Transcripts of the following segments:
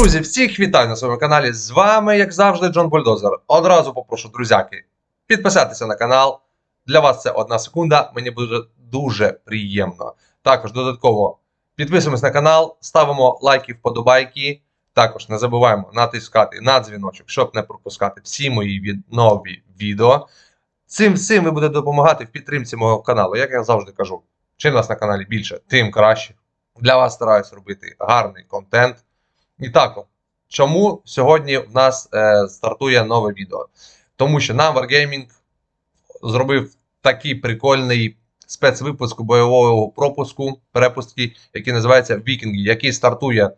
Друзі, всіх вітаю на своєму каналі. З вами, як завжди, Джон Бульдозер. Одразу попрошу, друзяки, підписатися на канал. Для вас це одна секунда. Мені буде дуже приємно. Також додатково підписуємось на канал, ставимо лайки, вподобайки. Також не забуваємо натискати на дзвіночок, щоб не пропускати всі мої нові відео. Цим всім ви будете допомагати в підтримці мого каналу. Як я завжди кажу, чим нас на каналі більше, тим краще. Для вас стараюсь робити гарний контент. І так, чому сьогодні в нас е, стартує нове відео? Тому що нам Wargaming зробив такий прикольний спецвипуск бойового пропуску, перепустки, який називається Вікінги, який стартує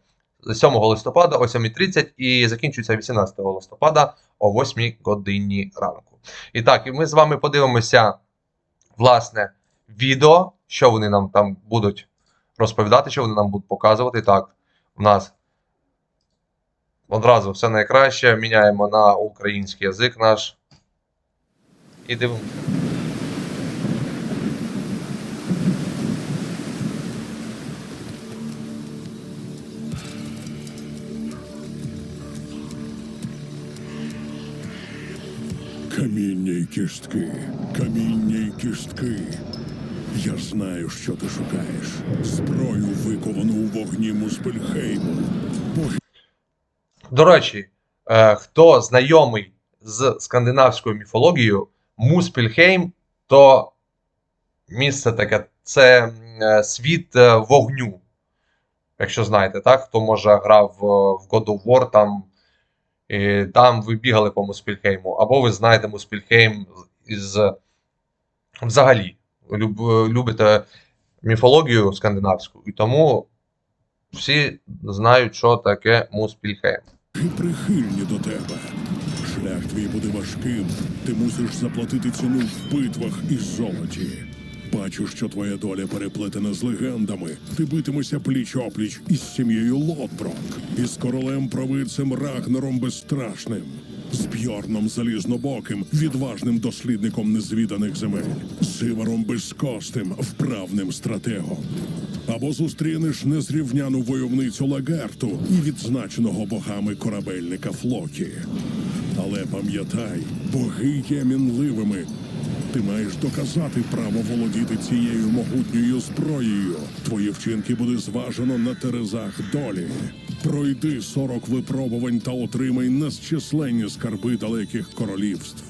7 листопада о 7.30 і закінчується 18 листопада о 8 годині ранку. І так, і ми з вами подивимося, власне, відео, що вони нам там будуть розповідати, що вони нам будуть показувати. Так, у нас одразу все найкраще. Міняємо на український язик наш. І дивимося. Каміння й кістки, каміння й кістки. Я знаю, що ти шукаєш. Зброю виковану у вогні Муспельхейму. До речі, е, хто знайомий з скандинавською міфологією, Муспільхейм то місце таке, це е, світ е, вогню. Якщо знаєте, так? Хто може грав в God of War, там, і там ви бігали по Муспільхейму, або ви знаєте Муспільхейм із взагалі. Люб, любите міфологію скандинавську, і тому всі знають, що таке Муспільхейм. Прихильні до тебе. Шлях твій буде важким. Ти мусиш заплатити ціну в битвах і золоті. Бачу, що твоя доля переплетена з легендами. Ти битимешся пліч опліч із сім'єю Лотброк, із королем провидцем Рагнером Безстрашним, з Бьорном Залізнобоким, відважним дослідником незвіданих земель, Сиваром Безкостим, вправним стратегом. Або зустрінеш незрівняну войовницю Лагерту і відзначеного богами корабельника Флокі. Але пам'ятай, боги є мінливими. Ти маєш доказати право володіти цією могутньою зброєю. Твої вчинки буде зважено на терезах долі. Пройди 40 випробувань та отримай незчисленні скарби далеких королівств.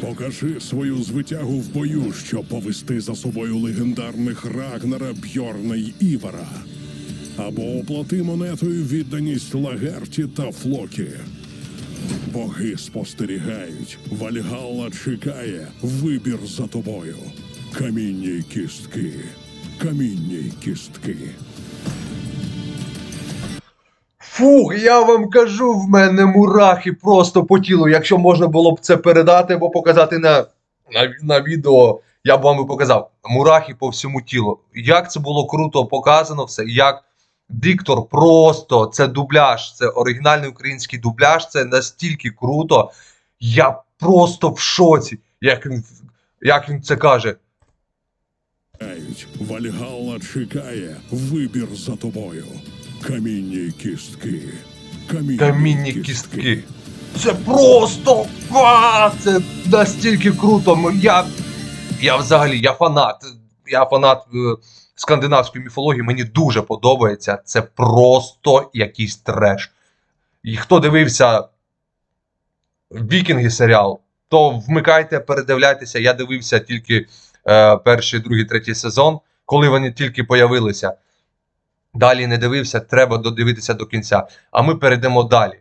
Покажи свою звитягу в бою, щоб повести за собою легендарних Рагнара, Бьорна й Івара. Або оплати монетою відданість Лагерті та Флокі. Боги спостерігають, Вальгалла чекає, вибір за тобою. Каміння й кістки, каміння й кістки. Фух, я вам кажу, в мене мурахи просто по тілу. Якщо можна було б це передати або показати на, на, на відео, я б вам і показав. Мурахи по всьому тілу. Як це було круто показано все, як диктор просто, це дубляж, це оригінальний український дубляж, це настільки круто. Я просто в шоці, як він, як він це каже. Вальгалла чекає, вибір за тобою. Каміння й кістки. Каміння, й Камінні кістки. Це просто а, це настільки круто. Я, я взагалі я фанат. Я фанат е, скандинавської міфології. Мені дуже подобається. Це просто якийсь треш. І хто дивився Вікінги серіал, то вмикайте, передивляйтеся. Я дивився тільки е, перший, другий, третій сезон, коли вони тільки появилися. Далі не дивився, треба додивитися до кінця. А ми перейдемо далі.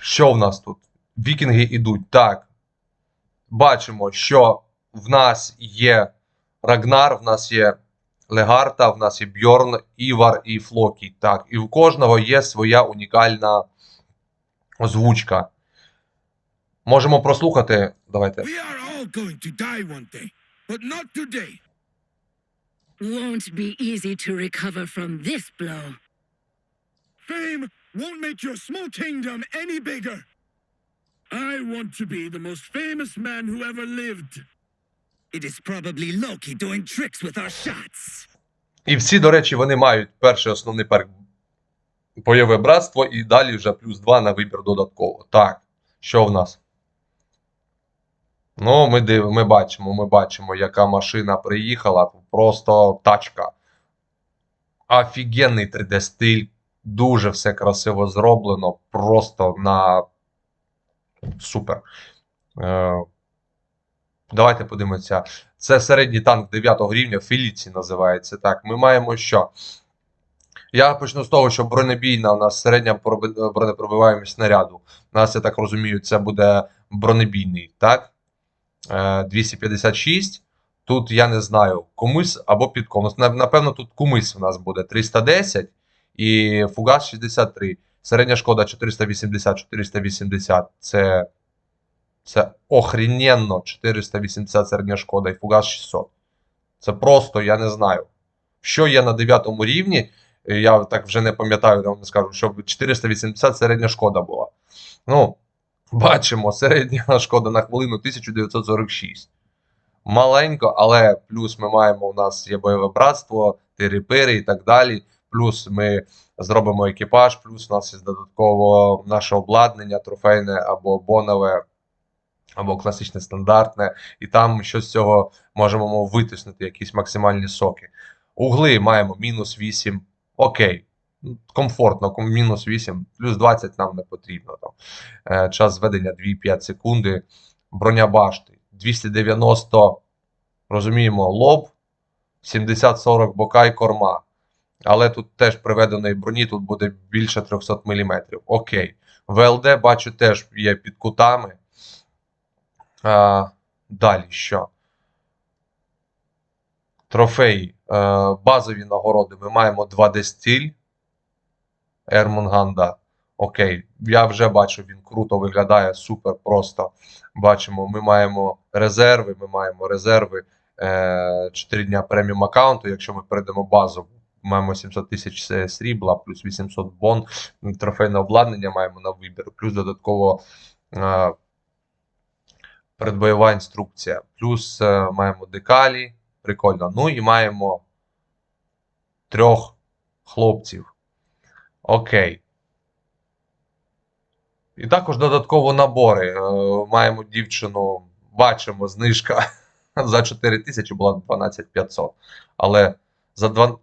Що в нас тут? Вікінги йдуть. Так. Бачимо, що в нас є Рагнар, в нас є Легарта, в нас є Бьорн, Івар і Флокі. Так, і в кожного є своя унікальна озвучка. Можемо прослухати. Давайте. We are all going to die one day, but not today. Won't be easy to recover from this blow. Fame won't make your small kingdom any bigger. I want to be the most famous man who ever lived. It is probably Loki doing tricks with our shots. І всі, до речі, вони мають перший основний перк бойове братство і далі вже плюс 2 на вибір додатково. Так, що в нас? Ну, ми див... ми бачимо, ми бачимо, яка машина приїхала. Просто тачка. Офігенний 3D-стиль. Дуже все красиво зроблено. Просто на супер. Е... Давайте подивимося. Це середній танк 9 рівня, Феліці називається. Так, ми маємо що? Я почну з того, що бронебійна у нас середня проби- бронепробиваємість снаряду. У нас, я так розумію, це буде бронебійний, так? Е, 256. Тут я не знаю, комусь або під комусь. Напевно, тут комусь у нас буде 310 і фугас 63. Середня шкода 480-480. Це, це охрененно 480 середня шкода і фугас 600. Це просто, я не знаю. Що є на 9 рівні, е, я так вже не пам'ятаю, я вам не скажу, щоб 480 середня шкода була. Ну, бачимо, середня шкода на хвилину 1946. Маленько, але плюс ми маємо, у нас є бойове братство, тири-пири і так далі. Плюс ми зробимо екіпаж, плюс у нас є додатково наше обладнання, трофейне або бонове, або класичне стандартне, і там щось з цього можемо витиснути, якісь максимальні соки. Угли маємо мінус 8. Окей. Комфортно, мінус 8, плюс 20 нам не потрібно. Там. Е, час зведення 2,5 секунди. Броня башти 290, розуміємо, лоб, 70-40 бока і корма. Але тут теж приведеної броні тут буде більше 300 мм. Окей. ВЛД, бачу, теж є під кутами. А, далі що? Трофеї. Е, базові нагороди. Ми маємо 2D стиль. Ермунганда. Окей, я вже бачу, він круто виглядає, супер просто. Бачимо, ми маємо резерви, ми маємо резерви е, 4 дня преміум аккаунту. Якщо ми перейдемо базову, маємо 700 тисяч е, срібла, плюс 800 бон, трофейне обладнання маємо на вибір, плюс додатково е, передбойова інструкція, плюс е, маємо декалі, прикольно. Ну і маємо трьох хлопців. Окей. І також додатково набори. Е, Маємо дівчину, бачимо, знижка за 4 тисячі була 12500. Але за два...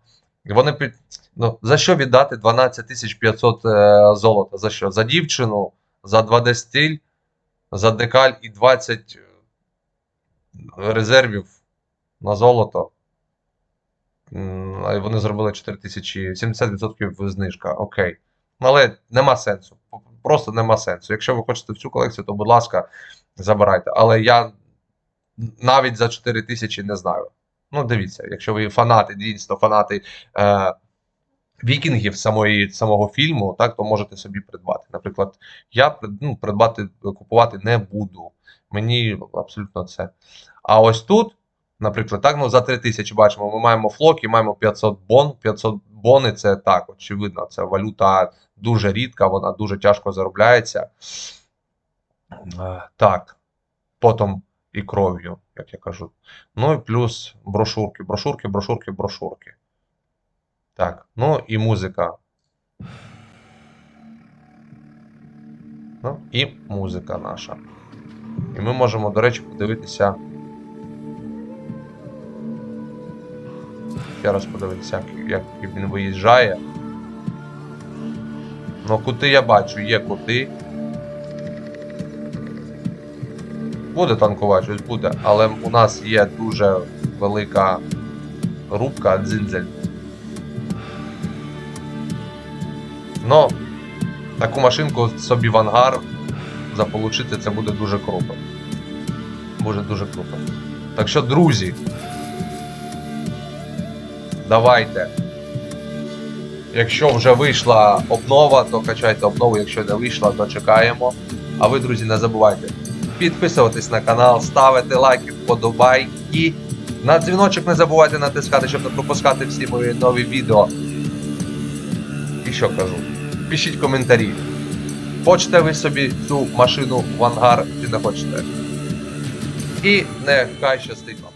вони під... ну, за що віддати 12500 е, золота? За що? За дівчину, за 2D стиль, за декаль і 20 резервів на золото. Вони зробили 4 тисячі, 70% знижка. Окей. Але нема сенсу. Просто нема сенсу. Якщо ви хочете всю колекцію, то будь ласка, забирайте. Але я навіть за 4 тисячі не знаю. Ну, дивіться, якщо ви фанати, дійсно фанати е, вікінгів самої, самого фільму, так, то можете собі придбати. Наприклад, я ну, придбати, купувати не буду. Мені абсолютно це. А ось тут, наприклад, так, ну, за 3 тисячі бачимо, ми маємо флоки, маємо 500 бон. 500 бони це так, очевидно, це валюта дуже рідка, вона дуже тяжко заробляється. Е, Так, потім і кров'ю, як я кажу. Ну і плюс брошурки, брошурки, брошурки, брошурки. Так, ну і музика. Ну, і музика наша. І ми можемо, до речі, подивитися. Ще раз подивитися, як, він виїжджає. Ну, кути я бачу, є кути. Буде танкувати, щось буде, але у нас є дуже велика рубка дзинзель. Ну, таку машинку собі в ангар заполучити це буде дуже круто. Буде дуже круто. Так що, друзі, давайте. Якщо вже вийшла обнова, то качайте обнову. Якщо не вийшла, то чекаємо. А ви, друзі, не забувайте підписуватись на канал, ставити лайки, вподобайки. На дзвіночок не забувайте натискати, щоб не пропускати всі мої нові відео. І що кажу? Пишіть коментарі. Хочете ви собі цю машину в ангар чи не хочете? І нехай щастить вам.